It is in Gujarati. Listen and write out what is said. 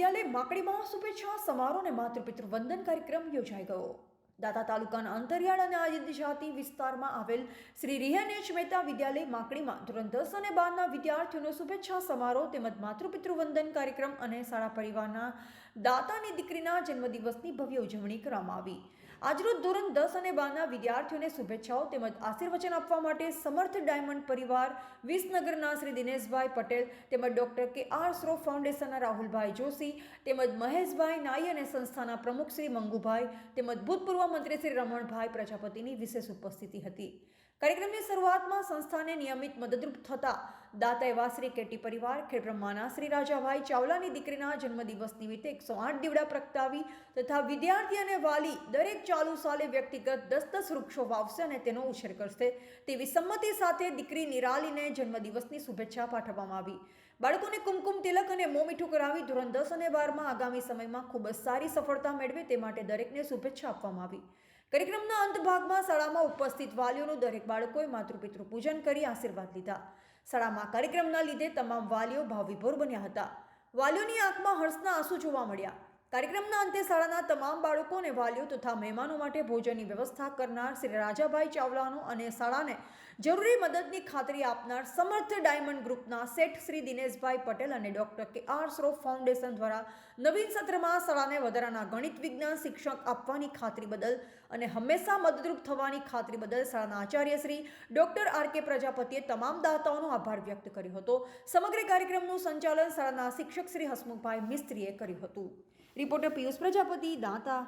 વિદ્યાલય માકડીમાં શુભેચ્છા સમારોહ અને માતૃપિતૃ વંદન કાર્યક્રમ યોજાઈ ગયો. દાતા તાલુકાના અંતરિયાળ અને આદિજાતિ વિસ્તારમાં આવેલ શ્રી રિહન એચ મહેતા વિદ્યાલય માકડીમાં ધોરણ દસ અને બારના વિદ્યાર્થીઓનો શુભેચ્છા સમારોહ તેમજ માતૃપિતૃ વંદન કાર્યક્રમ અને શાળા પરિવારના દાતાની દીકરીના જન્મદિવસની ભવ્ય ઉજવણી કરવામાં આવી. આજરોજ ધોરણ દસ અને બારના વિદ્યાર્થીઓને શુભેચ્છાઓ તેમજ આશીર્વચન આપવા માટે સમર્થ ડાયમંડ પરિવાર વિસનગરના શ્રી દિનેશભાઈ પટેલ તેમજ ડૉક્ટર કે આર શ્રોફ ફાઉન્ડેશનના રાહુલભાઈ જોશી તેમજ મહેશભાઈ નાઈ અને સંસ્થાના પ્રમુખ શ્રી મંગુભાઈ તેમજ ભૂતપૂર્વ મંત્રી શ્રી રમણભાઈ પ્રજાપતિની વિશેષ ઉપસ્થિતિ હતી. કાર્યક્રમની શરૂઆતમાં સંસ્થાને નિયમિત મદદરૂપ થતા દાતા એવા શ્રી કેટી પરિવાર, ખેડબ્રહ્માના શ્રી રાજાભાઈ ચાવલાની દીકરીના જન્મદિવસ નિમિત્તે એકસો આઠ દીવડા પ્રગટાવી તથા વિદ્યાર્થી અને વાલી દરેક ચાલુ સાલે વ્યક્તિગત દસ દસ વૃક્ષો વાવશે અને તેનો ઉછેર કરશે. તેવી સંમતિ સાથે દીકરી નિરાલીને જન્મદિવસની શુભેચ્છા પાઠવવામાં આવી. બાળકોને કુમકુમ, તિલક અને મોં મીઠું કરાવી ધોરણ દસ અને બારમાં આગામી સમયમાં ખૂબ જ સારી સફળતા મેળવે તે માટે દરેકને શુભેચ્છા આપવામાં આવી. કાર્યક્રમના અંત ભાગમાં શાળામાં ઉપસ્થિત વાલીઓનું દરેક બાળકોએ માતૃપિતૃ પૂજન કરી આશીર્વાદ લીધા. શાળામાં કાર્યક્રમના લીધે તમામ વાલીઓ ભાવવિભોર બન્યા હતા. વાલીઓની આંખમાં હર્ષના આંસુ જોવા મળ્યા. કાર્યક્રમના અંતે શાળાના તમામ બાળકો અને વાલીઓ તથા મહેમાનો માટે ભોજનની વ્યવસ્થા કરનાર શ્રી રાજાભાઈ ચાવલાનો અને શાળાને જરૂરી મદદની ખાતરી આપનાર સમર્થ ડાયમંડ ગ્રુપના શેઠ શ્રી દિનેશભાઈ પટેલ અને ડોક્ટર કે આર શ્રોફ ફાઉન્ડેશન દ્વારા નવીન સત્રમાં શાળાને વધારાના ગણિત વિજ્ઞાન શિક્ષક આપવાની ખાતરી બદલ અને હંમેશા મદદરૂપ થવાની ખાતરી બદલ શાળાના Acharya Shri doctor R K પ્રજાપતિએ તમામ દાતાઓનો આભાર વ્યક્ત કર્યો હતો. સમગ્ર કાર્યક્રમનું સંચાલન શાળાના શિક્ષક શ્રી હસમુખભાઈ મિસ્ત્રીએ કર્યું હતું. રિપોર્ટર પિયુષ પ્રજાપતિ દાંતા.